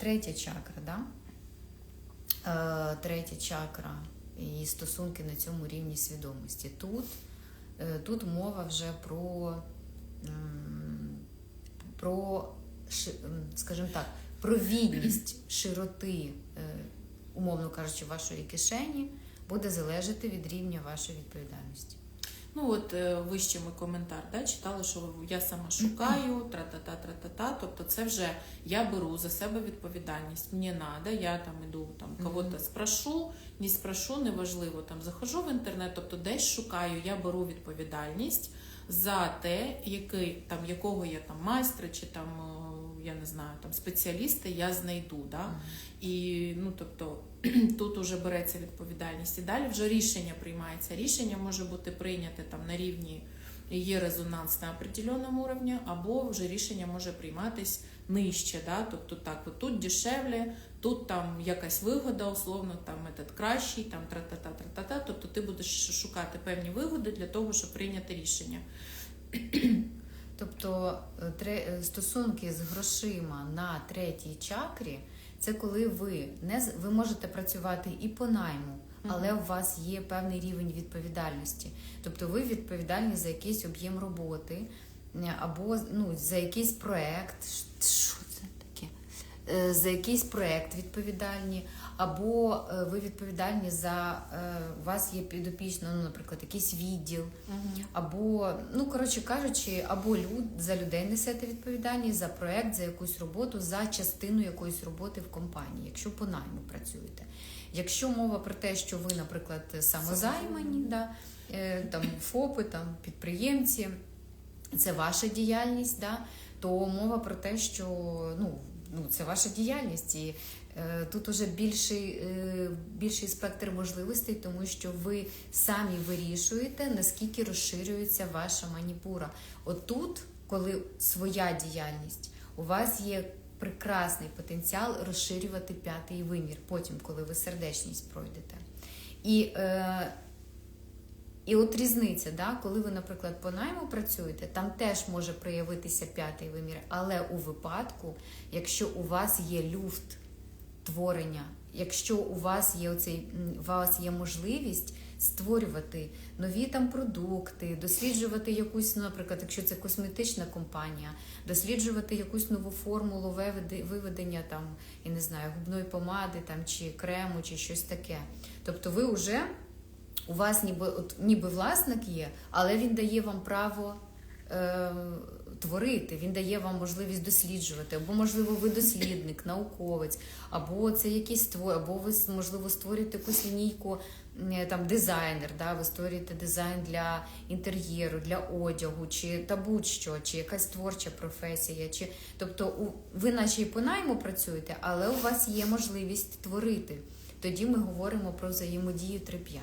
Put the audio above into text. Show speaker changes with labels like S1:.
S1: третя чакра, да? Е, третя чакра і стосунки на цьому рівні свідомості. Тут, е, тут мова вже про, про скажімо так, про відність широти, е, умовно кажучи, вашої кишені буде залежати від рівня вашої відповідальності.
S2: Ну от е, вище ми коментар да, читали, що я сама шукаю, тра-та-та, тра-та-та. Тобто це вже я беру за себе відповідальність. Мені надо, я там іду там кого-то спрошу, не спрошу, неважливо. Там захожу в інтернет, тобто десь шукаю, я беру відповідальність за те, який там якого я там майстра чи там я не знаю, там спеціаліста я знайду. Да? І ну тобто тут уже береться відповідальність. І далі вже рішення приймається. Рішення може бути прийняте там на рівні є резонанс на определеному рівні, або вже рішення може прийматись нижче. Да? Тобто так, от тут дешевле, тут там якась вигода, условно, там этот кращий, там тра-та-та, тра-та-та. Тобто ти будеш шукати певні вигоди для того, щоб прийняти рішення.
S1: Тобто е, е, стосунки з грошима на третій чакрі це коли ви не ви можете працювати і по найму, але у вас є певний рівень відповідальності. Тобто ви відповідальні за якийсь об'єм роботи е, або ну, за якийсь проект. Ш- Що це таке? Е, За якийсь проект відповідальні, або е, ви відповідальні за е, у вас є підопічно, ну, наприклад, якийсь відділ. Або, ну коротше кажучи, або люд за людей несете відповідальність за проект, за якусь роботу, за частину якоїсь роботи в компанії, якщо по найму працюєте. Якщо мова про те, що ви, наприклад, самозаймані, да, е, там ФОПи, там підприємці, це ваша діяльність, да, то мова про те, що ну, ну, це ваша діяльність. І е, тут уже більший, е, більший спектр можливостей, тому що ви самі вирішуєте, наскільки розширюється ваша маніпура. Отут, коли своя діяльність, у вас є прекрасний потенціал розширювати п'ятий вимір, потім, коли ви сердечність пройдете. І е, і от різниця, да, коли ви, наприклад, по найму працюєте, там теж може проявитися п'ятий вимір, але у випадку, якщо у вас є люфт творення, якщо у вас є оцей, у вас є можливість створювати нові там продукти, досліджувати якусь, ну, наприклад, якщо це косметична компанія, досліджувати якусь нову формулу виведення там, я не знаю, губної помади там чи крему, чи щось таке. Тобто ви вже у вас ніби от ніби власник є, але він дає вам право е, творити, він дає вам можливість досліджувати, або, можливо, ви дослідник, науковець, або це якийсь створ, або ви можливо створюєте якусь лінійку е, там дизайнер, да, ви створюєте дизайн для інтер'єру, для одягу, чи та будь-що, чи якась творча професія, чи тобто у ви наче і по найму працюєте, але у вас є можливість творити. Тоді ми говоримо про взаємодію 3-5.